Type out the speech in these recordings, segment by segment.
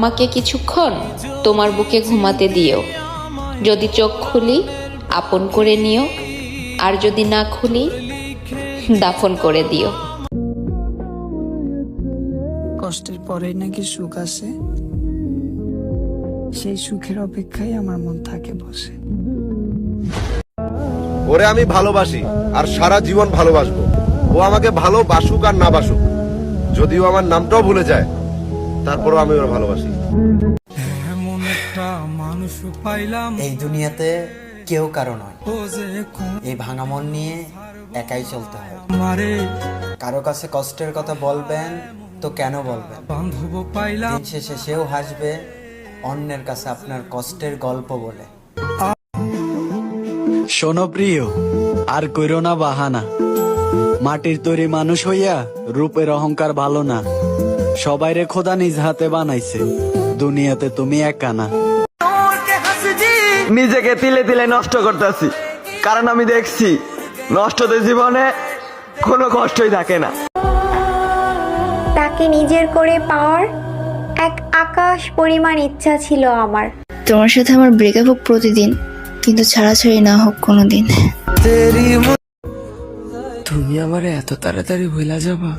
আমাকে কিছুক্ষণ তোমার বুকে ঘুমাতে দিও। যদি চোখ খুলি আপন করে নিও। আর যদি না খুলি দাফন করে দিও। কষ্টের পরেই নাকি সুখ আসে। সেই সুখের অপেক্ষায় আমার মন থাকে বসে। ওরে আমি ভালোবাসি আর সারা জীবন ভালোবাসবো। ও আমাকে ভালোবাসুক আর না বাসুক। যদিও আমার নামটাও ভুলে যায় তারপরও আমি ওর ভালোবাসি। এমন একটা মানুষ পাইলাম। এই দুনিয়াতে কেউ কারও নয়। এই ভাঙা মন নিয়ে একাই চলতে হয়। কারও কাছে কষ্টের কথা বলবেন তো কেন বলবেন? বান্ধব পাইলাম। দিন শেষে সেও হাসবে অন্যের কাছে আপনার কষ্টের গল্প বলে। শোনো প্রিয় আর কইরো না বাহানা। মাটির তৈরি মানুষ হইয়া রূপের অহংকার ভালো না। সবাইরে খোদা নিজ হাতে বানাইছে। দুনিয়াতে তুমি একা না। নিজেকে তিলে তিলে নষ্ট করতেছি। কারণ আমি দেখছি নষ্টদের জীবনে কোনো কষ্টই থাকে না। তাকে নিজের করে পাওয়ার এক আকাশ পরিমাণ ইচ্ছা ছিল আমার। তোমার সাথে আমার ব্রেকআপ হোক প্রতিদিন কিন্তু ছাড়াছাড়ি না হোক কোনোদিন। তুমি আমার এত তাড়াতাড়ি ভুলা যাবা?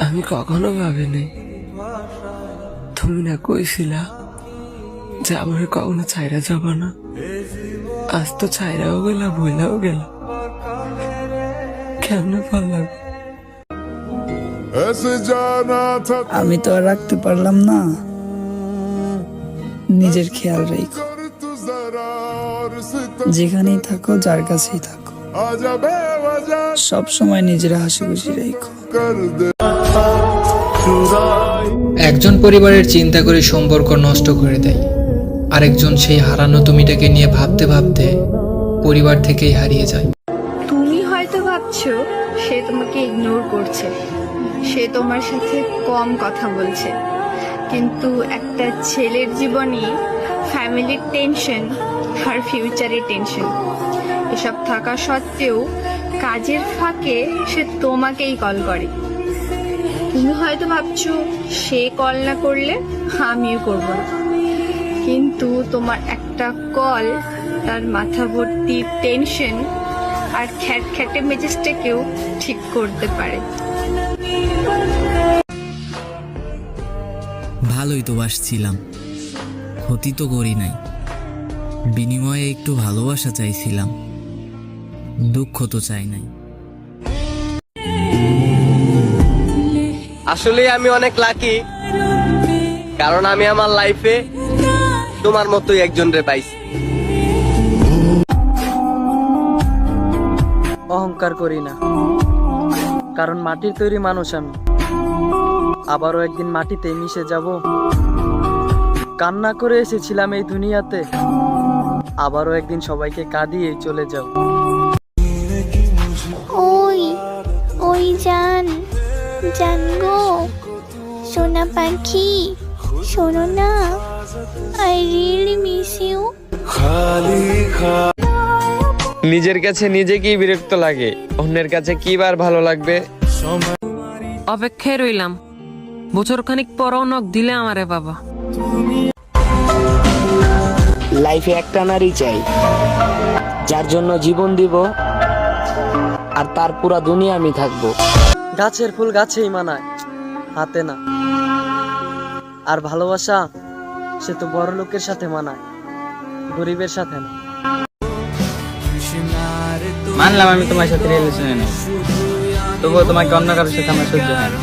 আমি কখনো ভাবিনি। তুমি না কইছিলা যে আমার কখনো ছাইরা যাবা না। আজ তো ছাইরাও গেলা, ভুলাও গেল। কেমনে পারলাম? আমি তো আর রাখতে পারলাম না। নিজের খেয়াল রেখো। যেখানেই থাকো, যার কাছেই থাকো। সব সময় নিজেরা হাসি খুশি রেখো। একজন পরিবারের চিন্তা করে সম্পর্ক নষ্ট করে দেয়। আরেকজন সেই হারানো তুমিটাকে নিয়ে ভাবতে ভাবতে পরিবার থেকেই হারিয়ে যায়। তুমি হয়তো ভাবছ, সে তোমাকে ইগনোর করছে। সে তোমার সাথে কম কথা বলছে। কিন্তু একটা ছেলের জীবনে ফ্যামিলির টেনশন আর ফিউচারের টেনশন এসব থাকা সত্ত্বেও কাজের ফাঁকে সে তোমাকেই কল করে। তুমি হয়তো ভাবছ, সে কল না করলে আমিও করব না। কিন্তু তোমার একটা কল তার মাথা ভর্তি টেনশন আর খ্যাট খ্যাটে মেজাজটাকেও ঠিক করতে পারে। ভালোই তো বাসছিলাম। ক্ষতি তো করি নাই। বিনিময়ে একটু ভালোবাসা চাইছিলাম। দুঃখ তো চাই নাই। আসলে আমি অনেক লাকি কারণ আমি আমার লাইফে তোমার মতোই একজন রে পাইছি। অহংকার করি না কারণ মাটির তৈরি মানুষ আমি। আবারও একদিন মাটিতে মিশে যাব। কান্না করে এসেছিলাম এই দুনিয়াতে আবারও একদিন সবাইকে কাঁদিয়ে চলে যাব ওই ওই জান জান গো সোনা পাখি শোনো না আই রিয়েলি মিস ইউ। নিজের কাছে নিজেকেই বিরক্ত লাগে অন্যের কাছে কি বার ভালো লাগবে? অপেক্ষায় রইলাম। বছর খানিক পরও নখ দিলে আমারে বাবা। লাইফে একটা নারী চাই যার জন্য জীবন দিব আর তার পুরা দুনিয়া আমি থাকব। গাছের ফুল গাছেই মানায়, হাতে না। আর ভালোবাসা, সে তো বড় লোকের সাথে মানায়, গরিবের সাথে না। মানলাম আমি তোমার সাথে রিলেশনে নেই। তবুও তোমাকে অন্য কারোর সাথে আমার সহ্য হয় না।